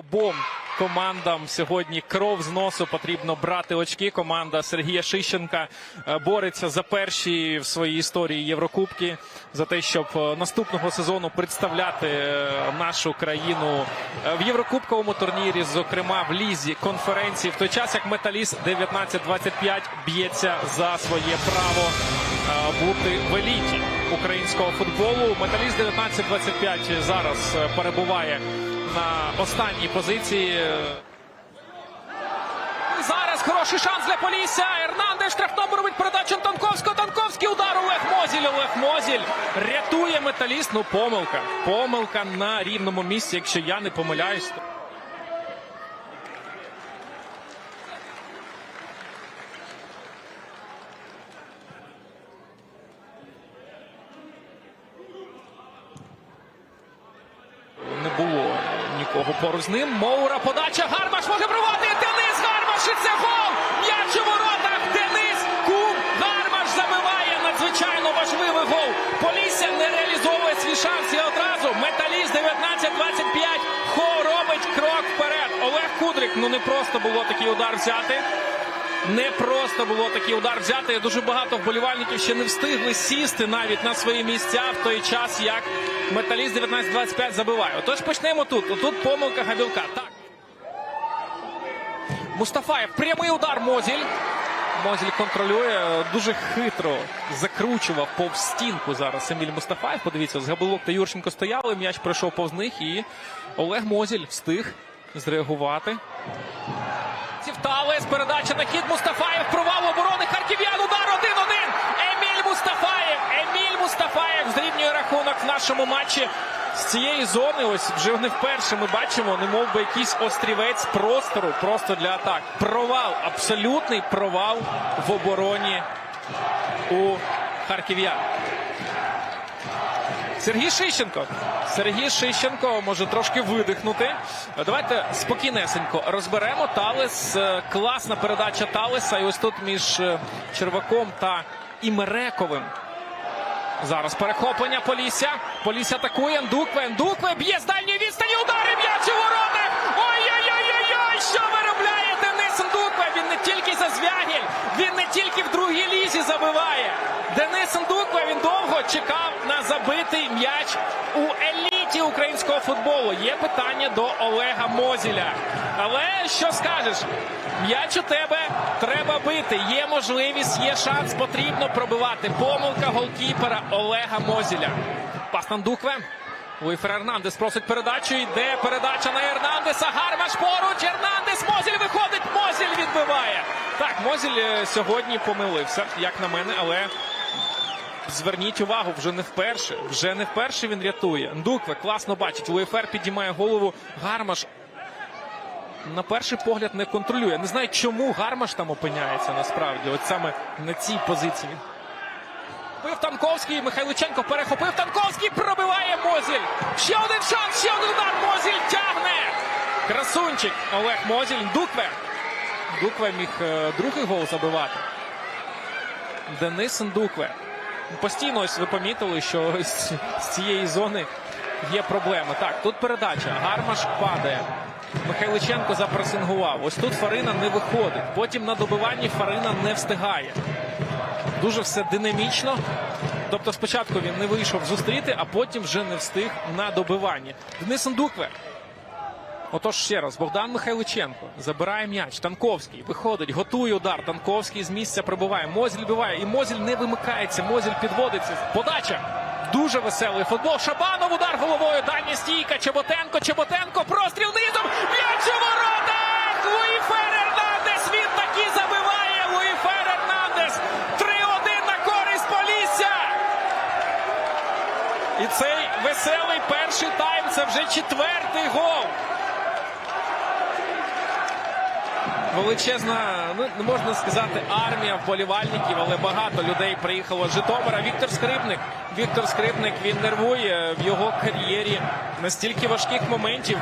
Обом командам сьогодні кров з носу потрібно брати очки. Команда Сергія Шищенка е, бореться за перші в своїй історії Єврокубки за те, щоб е, наступного сезону представляти е, нашу країну в Єврокубковому турнірі, зокрема в лізі конференції. В той час як Металіст 19-25 б'ється за своє право бути в еліті українського футболу. Металіст 19-25 зараз перебуває на останній позиції. Зараз хороший шанс для Полісся. Ернандеш штрафному робить передачу Танковського. Танковський удар Олег Мозіль. Олег Мозіль рятує металіст. Ну, помилка. Помилка на рівному місці, якщо я не помиляюсь. Не було нікого поруч з ним. Моура подача. Гармаш може провати. Денис Гармаш. І це гол. М'яч у воротах. Денис Кум Гармаш забиває надзвичайно важливий гол. Полісся не реалізовує свій шанс. І одразу металіст 19-25. Хо робить крок вперед. Олег Кудрик. Ну не просто було такий удар взяти. Не просто було такий удар взяти. Дуже багато вболівальників ще не встигли сісти навіть на свої місця в той час, як металіст 19-25 забиває. Отож почнемо тут. Отут помилка Габілка. Так. Мустафаєв. Прямий удар Мозіль. Мозіль контролює. Дуже хитро закручував повз стінку зараз Еміль Мустафаєв. Подивіться, з Габилок та Юрченко стояли. М'яч пройшов повз них і Олег Мозіль встиг зреагувати. Талес, передача на хід Мустафаєв, провал оборони Харків'ян, удар 1-1. Еміль Мустафаєв. Еміль Мустафаєв зрівнює рахунок в нашому матчі з цієї зони. Ось вже не вперше ми бачимо, не мов би якийсь острівець простору просто для атак. Провал, абсолютний провал в обороні у харків'ян. Сергій Шищенко. Сергій Шищенко може трошки видихнути. Давайте спокійнесенько розберемо. Талес. е, Класна передача Талеса. І ось тут між е, Черваком та Імерековим. Зараз перехоплення Полісся. Полісся атакує. Ендукве. Ендукве б'є з дальньої відстані. Удари м'яч у ворота. Ой-ой-ой-ой! Що виробляє Денис Ндукве? Він не тільки за Звягіль, він не тільки в другій лізі забиває. Денис Ндукве він чекав на забитий м'яч у еліті українського футболу. Є питання до Олега Мозіля. Але що скажеш? М'яч у тебе треба бити. Є можливість, є шанс, потрібно пробивати. Помилка голкіпера Олега Мозіля. Пас на Ндукве. Луїфер Ернандес просить передачу. Йде передача на Ернандеса. Гармаш поруч. Ернандес. Мозіль виходить. Мозіль відбиває. Так, Мозіль е, сьогодні помилився, як на мене, але зверніть увагу, вже не вперше. Вже не вперше він рятує. Ндукве класно бачить. Луїфер підіймає голову. Гармаш на перший погляд не контролює. Не знаю, чому Гармаш там опиняється насправді. От саме на цій позиції. Бив Танковський, Михайличенко перехопив Танковський, пробиває Мозіль. Ще один шанс, ще один удар. Мозіль тягне. Красунчик Олег Мозіль. Дукве. Дукве міг е, другий гол забивати. Денис Ndukve. Постійно ось ви помітили, що з, з цієї зони є проблеми. Так, тут передача. Гармаш падає. Михайличенко запресингував. Ось тут Фарина не виходить. Потім на добиванні Фарина не встигає. Дуже все динамічно. Тобто спочатку він не вийшов зустріти, а потім вже не встиг на добиванні. Денис Ndukve. Отож ще раз, Богдан Михайличенко забирає м'яч. Танковський виходить, готує удар. Танковський з місця пробиває. Мозіль биває. І Мозіль не вимикається. Мозіль підводиться. Подача. Дуже веселий футбол. Шабанов удар головою. Дальня стійка. Чеботенко. Чеботенко. Простріл низом. М'яч у воротах. Луї Фернандес. Він таки забиває. Луї Фернандес. 3-1 на користь Полісся. І цей веселий перший тайм. Це вже четвертий гол. Величезна, ну не можна сказати, армія вболівальників, але багато людей приїхало з Житомира. Віктор Скрипник. Віктор Скрипник він нервує в його кар'єрі настільки важких моментів.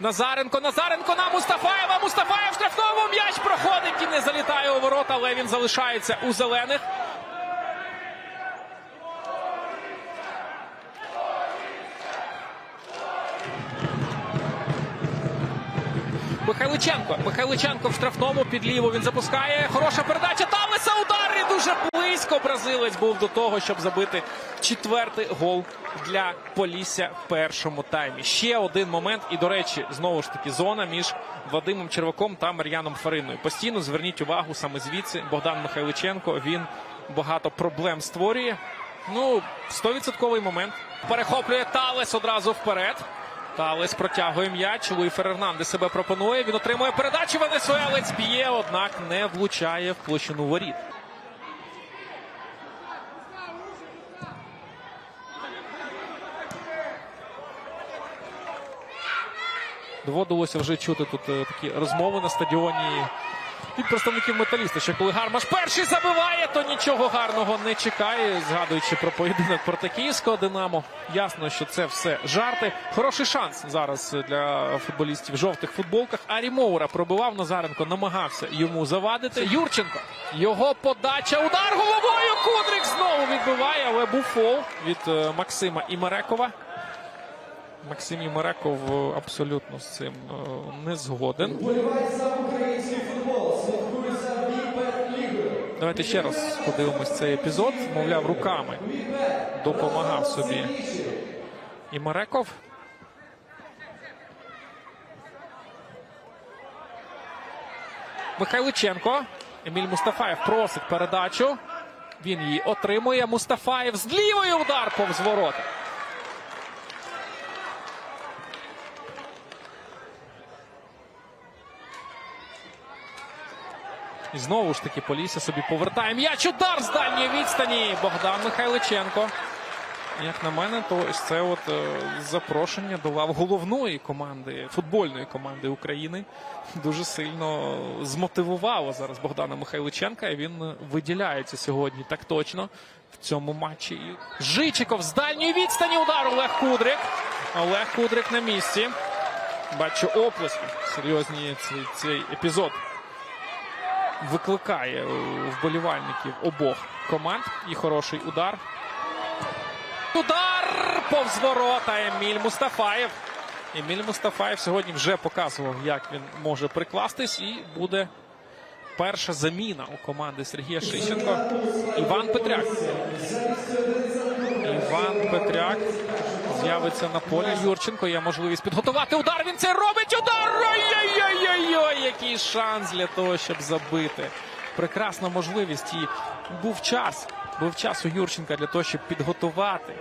Назаренко, Назаренко на Мустафаєва. Мустафаєв штрафному м'яч проходить і не залітає у ворота, але він залишається у зелених. Михайличенко. Михайличенко в штрафному під ліву. Він запускає. Хороша передача. Талиса удар і дуже близько. Бразилець був до того, щоб забити четвертий гол для Полісся в першому таймі. Ще один момент. І, до речі, знову ж таки, зона між Вадимом Черваком та Мар'яном Фариною. Постійно зверніть увагу саме звідси. Богдан Михайличенко. Він багато проблем створює. Ну, 100% момент. Перехоплює Талес одразу вперед. Талес протягує м'яч. Луї Фернандес себе пропонує. Він отримує передачу. Венесуелець б'є, однак не влучає в площину воріт. Доводилося вже чути тут е, такі розмови на стадіоні від представників металіста. Що коли Гармаш перший забиває, то нічого гарного не чекає. Згадуючи про поєдинок проти київського Динамо, ясно, що це все жарти. Хороший шанс зараз для футболістів в жовтих футболках. Арі Моура пробивав Назаренко, намагався йому завадити. Юрченко. Його подача. Удар головою. Кудрик знову відбиває, але був фол від е, Максима Імерекова. Максим Імереков абсолютно з цим е, не згоден. Давайте ще раз подивимось цей епізод. Мовляв, руками допомагав собі і Мареков. Михайличенко. Еміль Мустафаєв просить передачу. Він її отримує. Мустафаєв з лівої удар повз ворота. І знову ж таки Полісся собі повертає м'яч. Удар з дальньої відстані. Богдан Михайличенко. Як на мене, то ось це от е, запрошення до лав головної команди, футбольної команди України дуже сильно змотивувало зараз Богдана Михайличенка. І він виділяється сьогодні так точно в цьому матчі. Жичиков з дальньої відстані удар Олег Кудрик. Олег Кудрик на місці. Бачу оплески. Серйозні цей, цей епізод викликає вболівальників обох команд. І хороший удар. Удар повз ворота Еміль Мустафаєв. Еміль Мустафаєв сьогодні вже показував, як він може прикластись, і буде перша заміна у команди Сергія Шищенко. Іван Петряк. Іван Петряк з'явиться на полі. Юрченко є можливість підготувати удар. Він це робить. Удар! Ой-ой-ой-ой! Який шанс для того, щоб забити. Прекрасна можливість. І був час. Був час у Юрченка для того, щоб підготувати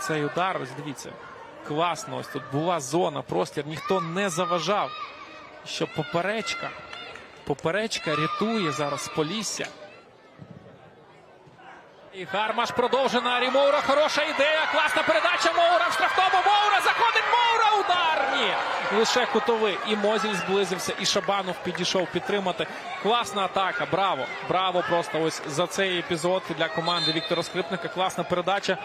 цей удар. Ось дивіться. Класно. Ось тут була зона, простір. Ніхто не заважав. Що поперечка. Поперечка рятує зараз Полісся. І Гармаш продовжує на Арі Моура. Хороша ідея. Класна передача Моура в штрафному. Моура заходить. Моура. Удар. Ні. Лише кутовий. І Мозіль зблизився. І Шабанов підійшов підтримати. Класна атака. Браво. Браво просто ось за цей епізод для команди Віктора Скрипника. Класна передача.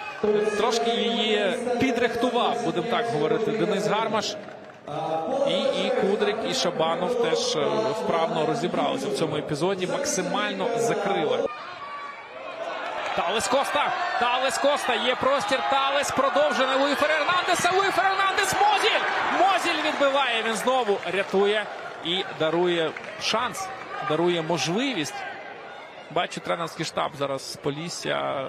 Трошки її підрихтував, будемо так говорити. Денис Гармаш. І, і Кудрик, і Шабанов теж е, вправно розібралися в цьому епізоді. Максимально закрили. Талес Коста. Талес Коста. Є простір. Талес продовжує Луї Фернандеса. Луї Фернандес. Мозіль. Мозіль відбиває. Він знову рятує і дарує шанс, дарує можливість. Бачу тренерський штаб зараз з Полісся.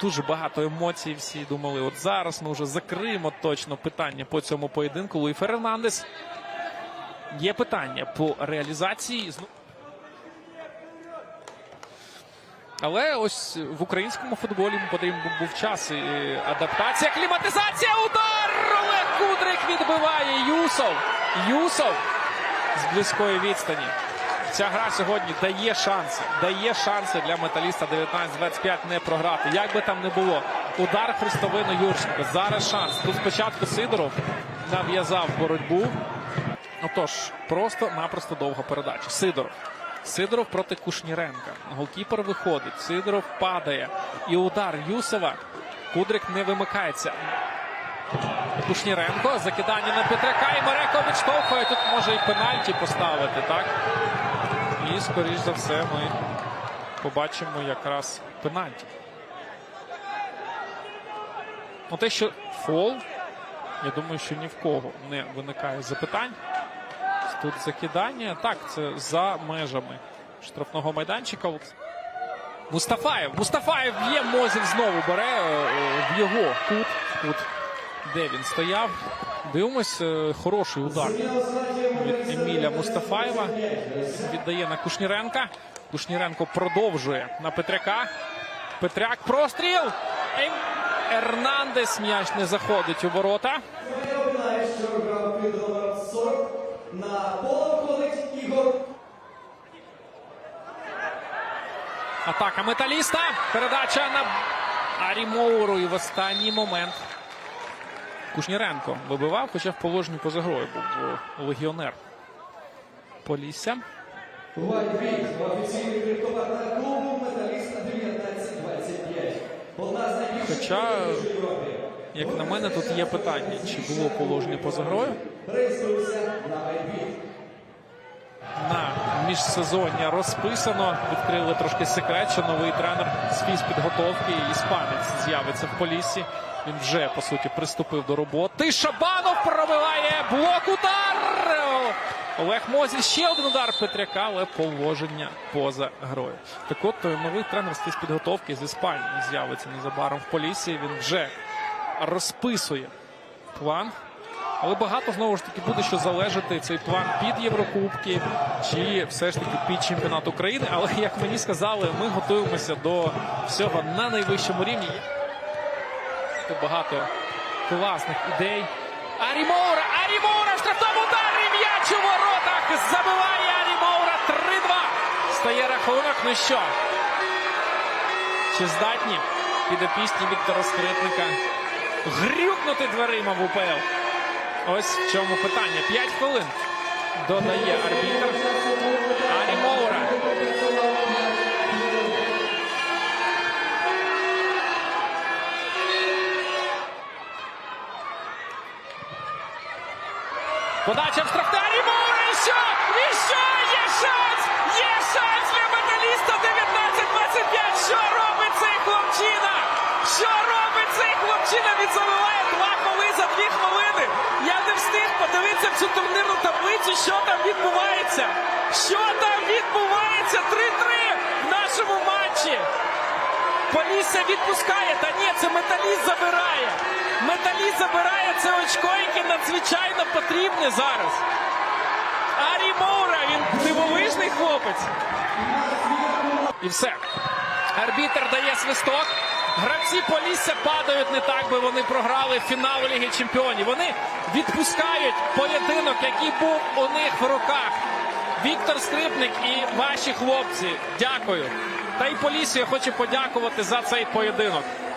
Дуже багато емоцій. Всі думали, от зараз ми вже закриємо точно питання по цьому поєдинку. Луї Фернандес. Є питання по реалізації. Але ось в українському футболі потрібен був час і адаптація, кліматизація, удар! Олег Кудрик відбиває Юсов. Юсов з близької відстані. Ця гра сьогодні дає шанси. Дає шанси для металіста 19-25 не програти. Як би там не було. Удар Христовину Юрченко. Зараз шанс. Тут спочатку Сидоров нав'язав боротьбу. Отож, просто-напросто довга передача. Сидоров. Сидоров проти Кушніренка. Голкіпер виходить. Сидоров падає. І удар Юсова. Кудрик не вимикається. Кушніренко. Закидання на Петряка. І Мареков відштовхує. Тут може і пенальті поставити, так? І, скоріш за все, ми побачимо якраз пенальті. Ну, те, що фол Я думаю, що ні в кого не виникає запитань. Тут закидання. Так, це за межами штрафного майданчика. Мустафаєв. Мустафаєв є. Мозів знову бере е, в його кут. Кут, де він стояв. Дивимось, е, хороший удар від Еміля Мустафаєва. Віддає на Кушніренка. Кушніренко продовжує на Петряка. Петряк простріл. Ем... Ернандес м'яч не заходить у ворота. Атака металіста. Передача на Арі Моуру. І в останній момент Кушніренко вибивав, хоча в положенні поза грою був легіонер Полісся. Металіста 1925. Одна з найбільших Хоча, як на мене, тут є питання, чи було положення поза грою. На міжсезоння розписано. Відкрили трошки секрет, що новий тренер з фізпідготовки іспанець з'явиться в Поліссі. Він вже по суті приступив до роботи. Шабанов пробиває блок удар. Олег Мозіль ще один удар Петряка, але положення поза грою. Так от новий тренер з фізпідготовки з Іспанії з'явиться незабаром в Поліссі. Він вже розписує план. Але багато знову ж таки буде що залежати цей план під Єврокубки чи все ж таки під чемпіонат України. Але як мені сказали, ми готуємося до всього на найвищому рівні. Багато класних ідей. Арі Моура! Арі Моура штрафному ударі! М'яч у воротах! Забиває Арі Моура 3-2. Стає рахунок. Ну що? Чи здатні підопічні Віктора Скрипника грюкнути дверима в УПЛ? Ось в чому питання. П'ять хвилин додає арбітр. Арі Моура. Подача в штрафне. Арі Моура. І що? І що? Є шанс! Є шанс турнірну таблицю, що там відбувається. Що там відбувається? 3-3 в нашому матчі. Полісся відпускає. Та ні, це металіст забирає. Металіст забирає це очко, яке надзвичайно потрібне зараз. Арі Моура, він дивовижний хлопець. І все. Арбітер дає свисток. Гравці Полісся падають не так, би вони програли фінал Ліги Чемпіонів. Вони відпускають поєдинок, який був у них в руках. Віктор Скрипник і ваші хлопці. Дякую. Та й Полісі я хочу подякувати за цей поєдинок.